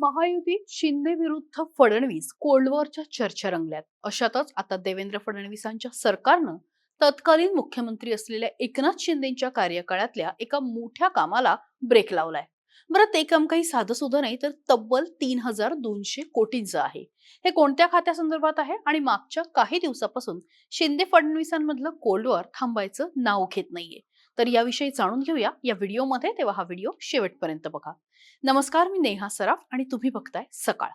महायुतीत शिंदे विरुद्ध फडणवीस कोल्ड वॉरच्या चर्चा रंगल्यात. अशातच आता देवेंद्र फडणवीसांच्या सरकारनं तत्कालीन मुख्यमंत्री असलेल्या एकनाथ शिंदेच्या कार्यकाळातल्या एका मोठ्या कामाला ब्रेक लावलाय. बरं ते काम काही साधं सुद्धा नाही तर तब्बल तीन हजार दोनशे कोटींचं आहे. हे कोणत्या खात्यासंदर्भात आहे? आणि मागच्या काही दिवसापासून शिंदे फडणवीसांमधलं कोल्ड वॉर थांबायचं नाव घेत नाहीये. तर याविषयी जाणून घेऊया. या व्हिडिओमध्ये तेव्हा हा व्हिडिओ शेवटपर्यंत बघा. नमस्कार मी नेहा सराफ आणि तुम्ही बघताय सकाळ.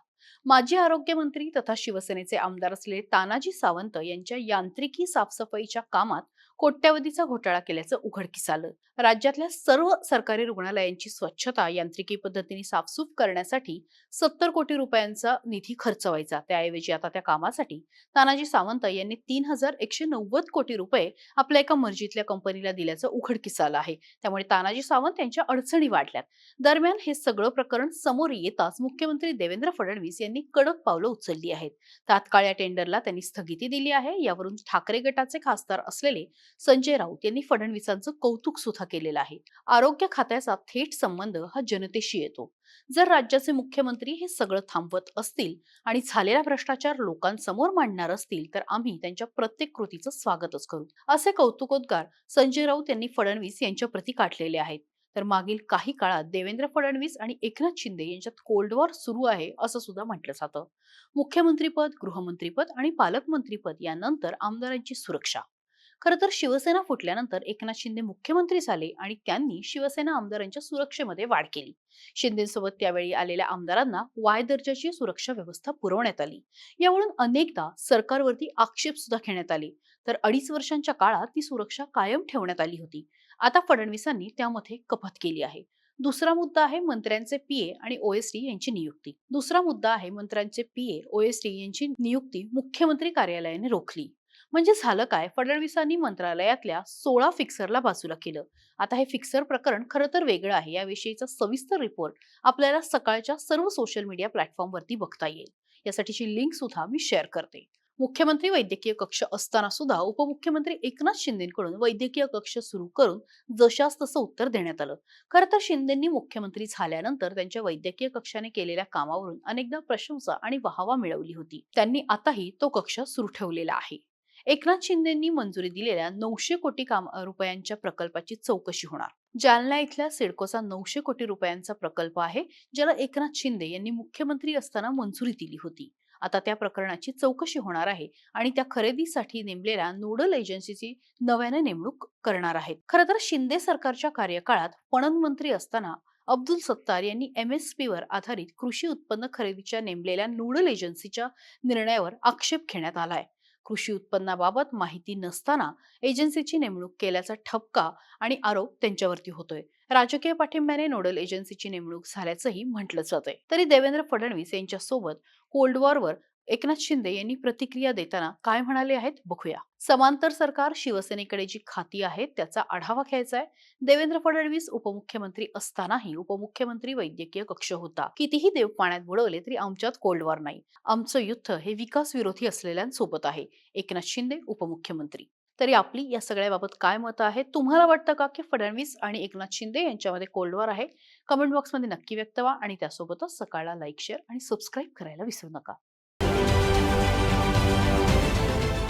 माजी आरोग्यमंत्री तथा शिवसेनेचे आमदार असलेले तानाजी सावंत यांच्या यांत्रिकी साफसफाईच्या कामात कोट्यावधीचा घोटाळा केल्याचं उघडकीस आलं. राज्यातल्या सर्व सरकारी रुग्णालयांची स्वच्छता यांत्रिकी पद्धतीने साफसूफ करण्यासाठी सत्तर कोटी रुपयांचा निधी खर्च व्हायचा. त्याऐवजी आता त्या कामासाठी तानाजी सावंत यांनी तीन हजार एकशे नव्वद कोटी रुपये आपल्या एका मर्जीतल्या कंपनीला दिल्याचं उघडकीस आलं आहे. त्यामुळे तानाजी सावंत यांच्या अडचणी वाढल्यात. दरम्यान हे सगळं प्रकरण समोर येताच मुख्यमंत्री देवेंद्र फडणवीस यांनी कडक पावलं उचलली आहेत. तात्काळ या टेंडरला त्यांनी स्थगिती दिली आहे. यावरून ठाकरे गटाचे खासदार असलेले संजय राऊत यांनी फडणवीसांचं कौतुक सुद्धा केलेलं आहे. आरोग्य खात्याचा थेट संबंध हा जनतेशी येतो. जर राज्याचे मुख्यमंत्री हे सगळं थांबवत असतील आणि झालेला भ्रष्टाचार लोकांसमोर मांडणार असतील तर आम्ही त्यांच्या प्रत्येक कृतीचं स्वागतच करू. असे कौतुकोद्गार संजय राऊत यांनी फडणवीस यांच्या प्रती काढलेले आहेत. तर मागील काही काळात देवेंद्र फडणवीस आणि एकनाथ शिंदे यांच्यात कोल्ड वॉर सुरू आहे असं सुद्धा म्हटलं जातं. मुख्यमंत्रीपद गृहमंत्रीपद आणि पालकमंत्रीपद यानंतर आमदारांची सुरक्षा. खरं तर शिवसेना फुटल्यानंतर एकनाथ शिंदे मुख्यमंत्री झाले आणि त्यांनी शिवसेना आमदारांच्या सुरक्षेमध्ये वाढ केली. शिंदेसोबत त्यावेळी आलेल्या आमदारांना वाय दर्जाची सुरक्षा व्यवस्था पुरवण्यात आली. यावरून अनेकदा सरकारवरती आक्षेप सुद्धा घेण्यात आले. तर अडीच वर्षांच्या काळात ती सुरक्षा कायम ठेवण्यात आली होती. आता फडणवीसांनी त्यामध्ये कपात केली आहे. दुसरा मुद्दा आहे मंत्र्यांचे पीए आणि ओएसडी यांची नियुक्ती. दुसरा मुद्दा आहे मंत्र्यांचे पीए ओएसडी यांची नियुक्ती मुख्यमंत्री कार्यालयाने रोखली. म्हणजे झालं काय? फडणवीसांनी मंत्रालयातल्या सोळा फिक्सरला बाजूला केलं. आता हे फिक्सर प्रकरण खरं तर वेगळं आहे. याविषयीचा सविस्तर रिपोर्ट आपल्याला सकाळच्या सर्व सोशल मीडिया प्लॅटफॉर्मवरती बघता येईल. यासाठीची लिंक सुद्धा मी शेअर करते. मुख्यमंत्री वैद्यकीय कक्ष असताना सुद्धा उपमुख्यमंत्री एकनाथ शिंदेकडून वैद्यकीय कक्ष सुरू करून जशास तसं उत्तर देण्यात आलं. खरं तर शिंदेंनी मुख्यमंत्री झाल्यानंतर त्यांच्या वैद्यकीय कक्षाने केलेल्या कामावरून अनेकदा प्रशंसा आणि वाहवा मिळवली होती. त्यांनी आताही तो कक्ष सुरू ठेवलेला आहे. एकनाथ शिंदेंनी मंजुरी दिलेल्या नऊशे कोटी काम रुपयांच्या प्रकल्पाची चौकशी होणार. जालना इथल्या सिडकोचा नऊशे कोटी रुपयांचा प्रकल्प आहे ज्याला एकनाथ शिंदे यांनी मुख्यमंत्री असताना मंजुरी दिली होती. आता त्या प्रकरणाची चौकशी होणार आहे आणि त्या खरेदीसाठी नेमलेल्या नोडल एजन्सीची नव्याने नेमणूक करणार आहेत. खरं तर शिंदे सरकारच्या कार्यकाळात पणन मंत्री असताना अब्दुल सत्तार यांनी एमएसपी वर आधारित कृषी उत्पन्न खरेदीच्या नेमलेल्या नोडल एजन्सीच्या निर्णयावर आक्षेप घेण्यात आलाय. कृषी उत्पन्नाबाबत माहिती नसताना एजन्सीची नेमणूक केल्याचा ठपका आणि आरोप त्यांच्यावरती होतोय. राजकीय पाठिंब्याने नोडल एजन्सीची नेमणूक झाल्याचंही म्हटलं जातंय. तरी देवेंद्र फडणवीस यांच्या सोबत कोल्ड वॉरवर एकनाथ शिंदे यांनी प्रतिक्रिया देताना काय म्हणाले आहेत? बघूया. समांतर सरकार शिवसेनेकडे जी खाती आहेत त्याचा आढावा घ्यायचा आहे. देवेंद्र फडणवीस उपमुख्यमंत्री असतानाही उपमुख्यमंत्री वैद्यकीय कक्ष होता. कितीही देव पाण्यात बुडवले तरी आमच्यात कोल्ड वॉर नाही. आमचं युद्ध हे विकास विरोधी असलेल्यांसोबत आहे. एकनाथ शिंदे उपमुख्यमंत्री. तरी आपली या सगळ्याबाबत काय मतं आहे तुम्हाला वाटतं का की फडणवीस आणि एकनाथ शिंदे यांच्यामध्ये कोल्ड वॉर आहे? कमेंट बॉक्समध्ये नक्की व्यक्त व्हा आणि त्यासोबतच सकाळला लाईक शेअर आणि सबस्क्राईब करायला विसरू नका.